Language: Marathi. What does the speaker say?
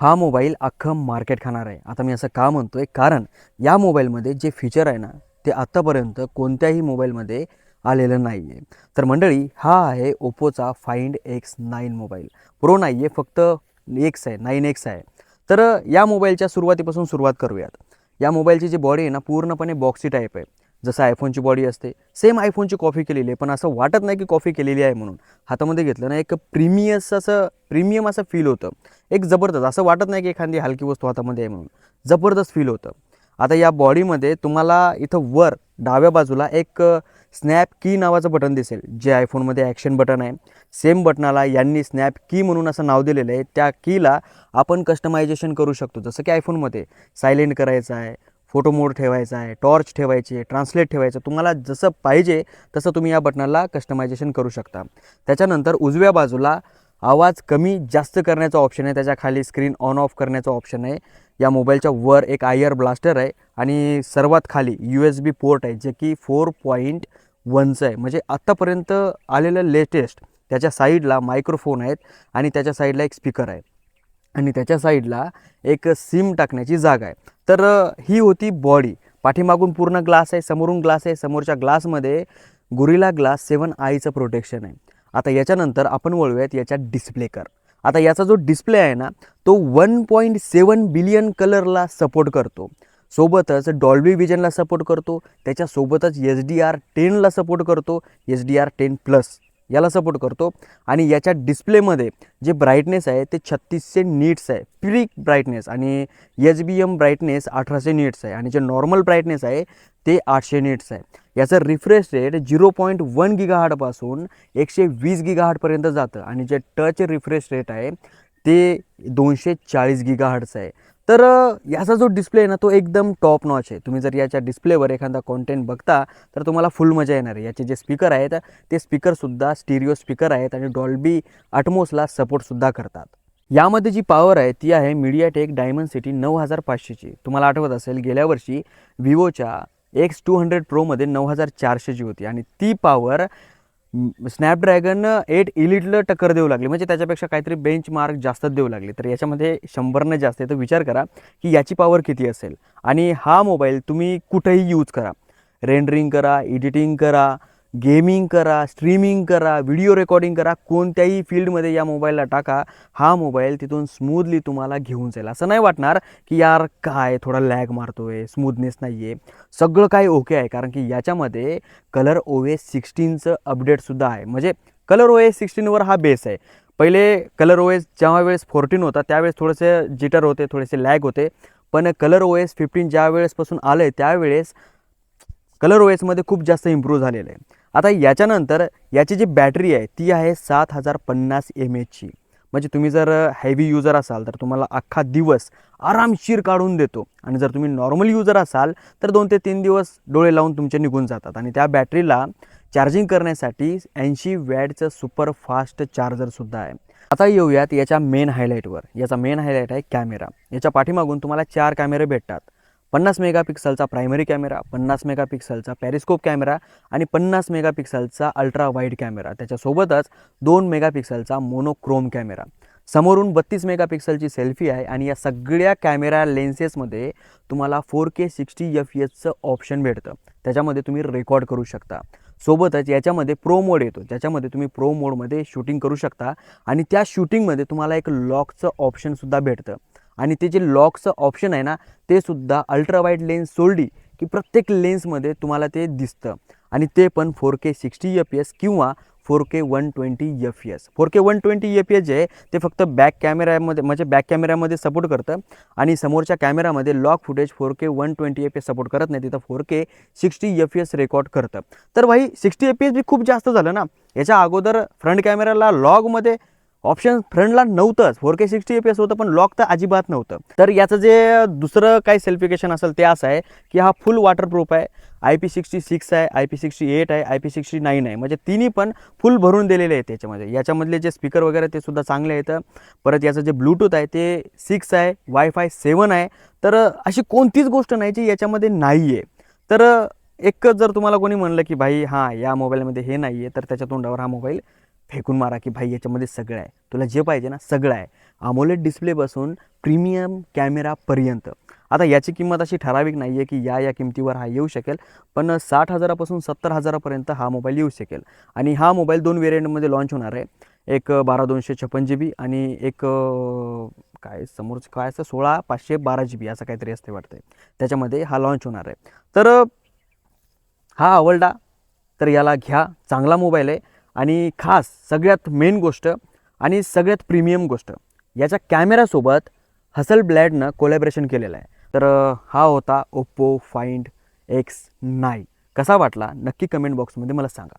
हा मोबाईल अख्खं मार्केट खाणार आहे. आता मी असं का म्हणतो आहे कारण या मोबाईलमध्ये जे फीचर आहे ना ते आत्तापर्यंत कोणत्याही मोबाईलमध्ये आलेलं नाही आहे तर मंडळी हा आहे ओप्पोचा find X nine mobile. Pro नाही आहे फक्त एक्स आहे नाईन एक्स आहे. तर या मोबाईलच्या सुरुवातीपासून सुरुवात करूयात. या मोबाईलची जी बॉडी आहे ना पूर्णपणे बॉक्सी टाईप आहे. जसं आयफोनची बॉडी असते सेम आयफोनची कॉफी केलेली आहे पण असं वाटत नाही की कॉफी केलेली आहे म्हणून. हातामध्ये घेतलं ना एक प्रीमियस असं प्रीमियम असं फील होतं. एक जबरदस्त असं वाटत नाही की एखादी हलकी वस्तू हातामध्ये आहे म्हणून. जबरदस्त फील होतं. आता या बॉडीमध्ये तुम्हाला इथं वर डाव्या बाजूला एक स्नॅप की नावाचं बटन दिसेल जे आयफोनमध्ये ॲक्शन बटन आहे. सेम बटनाला यांनी स्नॅप की म्हणून असं नाव दिलेलं आहे. त्या कीला आपण कस्टमायझेशन करू शकतो. जसं की आयफोनमध्ये सायलेंट करायचं आहे फोटो मोड ठेवायचा आहे टॉर्च ठेवायची आहे ट्रान्सलेट ठेवायचं तुम्हाला जसं पाहिजे तसं तुम्ही या बटनाला कस्टमायझेशन करू शकता. त्याच्यानंतर उजव्या बाजूला आवाज कमी जास्त करण्याचा ऑप्शन आहे त्याच्याखाली स्क्रीन ऑन ऑफ करण्याचा ऑप्शन आहे. या मोबाईलच्या वर एक आयर ब्लास्टर आहे आणि सर्वात खाली यू एस बी पोर्ट आहे जे की फोर पॉईंट वनचं आहे. म्हणजे आत्तापर्यंत आलेलं लेटेस्ट त्याच्या साईडला मायक्रोफोन आहेत आणि त्याच्या साईडला एक स्पीकर आहे. आणि त्याच्या साईडला एक सिम टाकण्याची जागा आहे. तर ही होती बॉडी. पाठीमागून पूर्ण ग्लास आहे समोरून ग्लास आहे समोरच्या ग्लासमध्ये गुरिला ग्लास सेवन आईचं प्रोटेक्शन आहे. आता याच्यानंतर आपण वळूयात याच्या डिस्प्लेकर आता याचा जो डिस्प्ले आहे ना तो वन पॉईंट सेवन बिलियन कलरला सपोर्ट करतो. सोबतच डॉल्बी विजनला सपोर्ट करतो. त्याच्यासोबतच एच डी आर टेनला सपोर्ट करतो. H D R ten plus. याला सपोर्ट करतो. आणि याच्या डिस्प्लेमध्ये जे ब्राईटनेस आहे ते छत्तीसशे नीट्स आहे. प्रिक ब्राईटनेस आणि एच बी एम ब्राईटनेस अठराशे नीट्स आहे. आणि जे नॉर्मल ब्राईटनेस आहे ते आठशे नीट्स आहे. याचं refresh rate zero point one गिगाहार्टपासून एकशे वीस गिगाहार्टपर्यंत जातं. आणि जे टच रिफ्रेश रेट आहे ते दोनशे चाळीस गिगाहर्ट्स आहे. तर याचा जो डिस्प्ले आहे ना तो एकदम टॉप नॉच आहे. तुम्ही जर याच्या डिस्प्लेवर एखादा कॉन्टेंट बघता तर तुम्हाला फुल मजा येणार आहे. याचे जे स्पीकर आहेत ते स्पीकरसुद्धा स्टिरिओ स्पीकर आहेत आणि डॉल्बी अटमोसला सपोर्टसुद्धा करतात. यामध्ये जी पॉवर आहे ती आहे मीडियाटेक डायमंड सिटी नऊ हजार पाचशेची तुम्हाला आठवत असेल गेल्या वर्षी विवोच्या एक्स टू हंड्रेड प्रोमध्ये नऊ हजार चारशेची होती. आणि ती पॉवर स्नॅपड्रॅगन एट इलिटला टक्कर देऊ लागली. म्हणजे त्याच्यापेक्षा काहीतरी बेंच मार्क जास्तच देऊ लागले. तर याच्यामध्ये शंभरनं जास्त आहे. तर विचार करा की याची पॉवर किती असेल? आणि हा मोबाईल तुम्ही कुठेही यूज करा. रेंडरिंग करा एडिटिंग करा गेमिंग करा स्ट्रीमिंग करा व्हिडिओ रेकॉर्डिंग करा कोणत्याही फील्डमध्ये या मोबाईलला टाका. हा मोबाईल तिथून स्मूथली तुम्हाला घेऊन जाईल. असं नाही वाटणार की यार काय थोडा लॅग मारतो आहे स्मूथनेस नाही आहे सगळं काही ओके आहे कारण की याच्यामध्ये कलर ओ एस सिक्स्टीनचं अपडेटसुद्धा आहे. म्हणजे कलर ओ एस सिक्स्टीनवर हा बेस आहे. पहिले कलर ओ एस जेव्हा वेळेस फोर्टीन होता त्यावेळेस थोडेसे जिटर होते थोडेसे लॅग होते. पण कलर ओ एस फिफ्टीन ज्या वेळेसपासून आलं आहे त्यावेळेस कलर ओएसमध्ये खूप जास्त इम्प्रूव्ह झालेलं आहे. आता याच्यानंतर याची जी बॅटरी आहे ती आहे सात हजार पन्नास एम एचची म्हणजे तुम्ही जर हेवी युजर असाल तर तुम्हाला अख्खा दिवस आरामशीर काढून देतो. आणि जर तुम्ही नॉर्मल युजर असाल तर दोन ते तीन दिवस डोळे लावून तुमचे निघून जातात. आणि त्या बॅटरीला चार्जिंग करण्यासाठी ऐंशी वॅटचं सुपर फास्ट चार्जरसुद्धा आहे. आता येऊयात याच्या मेन हायलाईटवर याचा मेन हायलाईट आहे कॅमेरा याच्या पाठीमागून तुम्हाला चार कॅमेरे भेटतात. पन्नास मेगापिक्सलचा प्रायमरी कॅमेरा पन्नास मेगापिक्सलचा पॅरिस्कोप कॅमेरा आणि पन्नास मेगापिक्सलचा अल्ट्रा वाईड कॅमेरा. त्याच्यासोबतच दोन मेगापिक्सलचा मोनोक्रोम कॅमेरा. समोरून बत्तीस मेगापिक्सलची सेल्फी आहे आणि या सगळ्या कॅमेरा लेन्सेसमध्ये तुम्हाला फोर के सिक्स्टी एफ एचचं ऑप्शन भेटतं. त्याच्यामध्ये तुम्ही रेकॉर्ड करू शकता. सोबतच याच्यामध्ये प्रो मोड येतो. ज्याच्यामध्ये तुम्ही प्रो मोडमध्ये शूटिंग करू शकता आणि त्या शूटिंगमध्ये तुम्हाला एक लॉकचं ऑप्शनसुद्धा भेटतं. आणि ते जे लॉकचं ऑप्शन आहे ना ते सुद्धा अल्ट्रा वाईड लेन्स सोडली की प्रत्येक लेन्समध्ये तुम्हाला ते दिसतं. आणि ते पण four K sixty F S किंवा four K one twenty F S four K one twenty F S जे आहे ते फक्त बॅक कॅमेऱ्यामध्ये म्हणजे बॅक कॅमेऱ्यामध्ये सपोर्ट करतं आणि समोरच्या कॅमेरामध्ये log footage four K one twenty F S support करत नाही तिथं four K sixty F S record करतं. तर भाई सिक्स्टी एफ एस बी खूप जास्त झालं ना. याच्या अगोदर फ्रंट कॅमेराला लॉगमध्ये ऑप्शन फ्रंटला नव्हतंच. Four K sixty F S होतं पण लॉक तर अजिबात नव्हतं. तर याचं जे दुसरं काही सेल्फिकेशन असेल ते असं आहे की हा फुल वॉटरप्रूफ आहे. आय पी सिक्स्टी सिक्स आहे आय पी सिक्स्टी एट आहे आय पी सिक्स्टी नाईन आहे. म्हणजे तिन्ही पण फुल भरून दिलेले आहेत त्याच्यामध्ये याच्यामधले जे स्पीकर वगैरे ते सुद्धा चांगले आहेत. परत याचं जे ब्लूटूथ आहे ते सिक्स आहे वायफाय सेवन आहे. तर अशी कोणतीच गोष्ट नाही जी याच्यामध्ये नाही आहे तर एकच जर तुम्हाला कोणी म्हणलं की भाई हां या मोबाईलमध्ये हे नाही आहे तर त्याच्या तोंडावर हा मोबाईल फेकून मारा की भाई याच्यामध्ये सगळं आहे. तुला जे पाहिजे ना सगळं आहे. अमोलेट डिस्प्लेपासून प्रीमियम कॅमेरापर्यंत आता याची किंमत अशी ठराविक नाही आहे की या या किमतीवर हा येऊ शकेल पण साठ हजारापासून सत्तर हजारापर्यंत हा मोबाईल येऊ शकेल. आणि हा मोबाईल दोन वेरियंटमध्ये लॉन्च होणार आहे. एक बारा दोनशे छप्पन जी बी आणि एक काय समोरचं काय असतं? सोळा पाचशे बारा जी बी असं काहीतरी असते वाटतं त्याच्यामध्ये हा लॉन्च होणार आहे. तर हा आवडला तर याला घ्या. चांगला मोबाईल आहे. आणि खास सगळ्यात मेन गोष्ट आणि सगळ्यात प्रीमियम गोष्ट याच्या कॅमेऱ्यासोबत हसल ब्लॅडनं कोलॅबरेशन केलेलं आहे. तर हा होता ओप्पो फाइंड एक्स नाईन कसा वाटला? नक्की कमेंट बॉक्समध्ये मला सांगा.